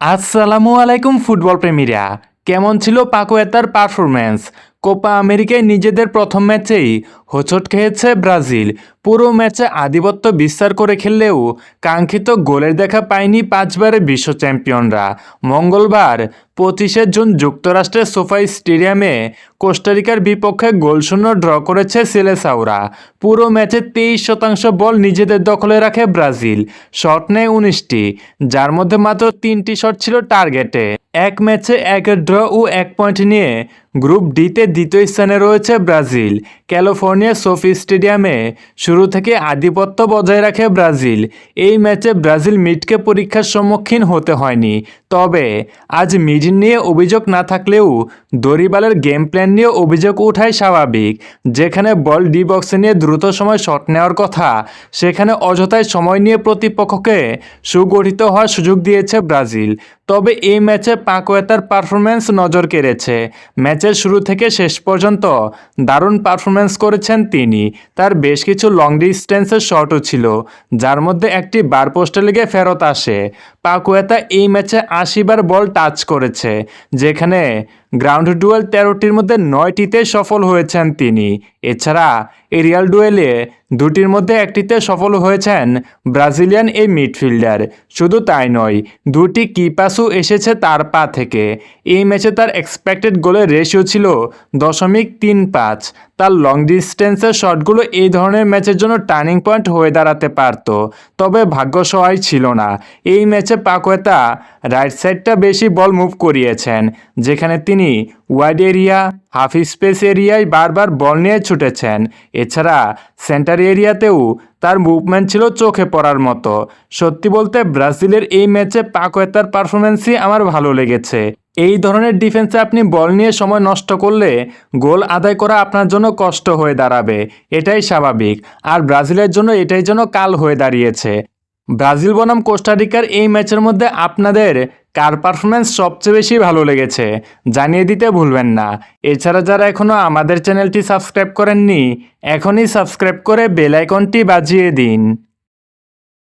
আসসালামু আলাইকুম ফুটবল প্রেমীরা। কেমন ছিল পাকুয়েতার পারফরম্যান্স কোপা আমেরিকায় নিজেদের প্রথম ম্যাচেই হোঁচট খেয়েছে ব্রাজিল। পুরো ম্যাচে আধিপত্য বিস্তার করে খেললেও কাঙ্ক্ষিত গোলের দেখা পায়নি পাঁচবারের বিশ্ব চ্যাম্পিয়নরা। মঙ্গলবার পঁচিশে জুন যুক্তরাষ্ট্রের সোফাই স্টেডিয়ামে কোস্টারিকার বিপক্ষে গোলশূন্য ড্র করেছে সেলেসাওরা পুরো ম্যাচে তেইশ শতাংশ বল নিজেদের দখলে রাখে ব্রাজিল। শট নেয় উনিশটি, যার মধ্যে মাত্র তিনটি শট ছিল টার্গেটে। এক ম্যাচে এক ড্র ও এক পয়েন্ট নিয়ে গ্রুপ ডিতে দ্বিতীয় স্থানে রয়েছে ব্রাজিল। ক্যালিফোর্নিয়া সোফি স্টেডিয়ামে শুরু থেকে আধিপত্য বজায় রাখে ব্রাজিল। এই ম্যাচে ব্রাজিল মিডকে পরীক্ষার সম্মুখীন হতে হয়নি। তবে আজ মিড নিয়ে অভিযোগ না থাকলেও দরিবালের গেম প্ল্যান নিয়ে অভিযোগ উঠায় স্বাভাবিক। যেখানে বল ডি বক্সে নিয়ে দ্রুত সময় শট নেওয়ার কথা, সেখানে অযথায় সময় নিয়ে প্রতিপক্ষকে সুগঠিত হওয়ার সুযোগ দিয়েছে ব্রাজিল। তবে এই ম্যাচে পাকোয়েতার পারফরম্যান্স নজর কেড়েছে। ম্যাচের শুরু থেকে শেষ পর্যন্ত দারুণ পারফরম্যান্স করেছেন তিনি। তার বেশ কিছু লং ডিস্টেন্সের শটও ছিল, যার মধ্যে একটি বার পোস্টে লেগে ফেরত আসে। পাকুয়েতা এই ম্যাচে আশি বার বল টাচ করেছে, যেখানে গ্রাউন্ড ডুয়েল তেরোটির মধ্যে নয়টিতে সফল হয়েছেন তিনি। এছাড়া এরিয়াল ডুয়েলে দুটির মধ্যে একটিতে সফল হয়েছেন ব্রাজিলিয়ান এই মিডফিল্ডার। শুধু তাই নয়, দুটি কি পাসও এসেছে তার পা থেকে। এই ম্যাচে তার এক্সপেক্টেড গোলের রেশিও ছিল দশমিক তিন পাঁচ। তার লং ডিস্টেন্সের শটগুলো এই ধরনের ম্যাচের জন্য টার্নিং পয়েন্ট হয়ে দাঁড়াতে পারত, তবে ভাগ্য সহায় ছিল না। এই ম্যাচে পাকোয়েতা রাইট সাইডটা বেশি বল মুভ করিয়েছেন, যেখানে তিনি ওয়াইড এরিয়া, হাফ স্পেস এরিয়ায় বারবার বল নিয়ে ছুটেছেন। এছাড়া সেন্টার এরিয়াতেও তার মুভমেন্ট ছিল চোখে পড়ার মতো। সত্যি বলতে ব্রাজিলের এই ম্যাচে পাকোয়েতার পারফরমেন্সই আমার ভালো লেগেছে। এই ধরনের ডিফেন্সে আপনি বল নিয়ে সময় নষ্ট করলে গোল আদায় করা আপনার জন্য কষ্ট হয়ে দাঁড়াবে। এটাই স্বাভাবিক। আর ব্রাজিলের জন্য এটাই যেন কাল হয়ে দাঁড়িয়েছে। ব্রাজিল বনাম কোস্টারিকার এই ম্যাচের মধ্যে আপনাদের কার পারফরমেন্স সবচেয়ে বেশি ভালো লেগেছে জানিয়ে দিতে ভুলবেন না। এছাড়া যারা এখনও আমাদের চ্যানেলটি সাবস্ক্রাইব করেননি, এখনই সাবস্ক্রাইব করে বেলাইকনটি বাজিয়ে দিন।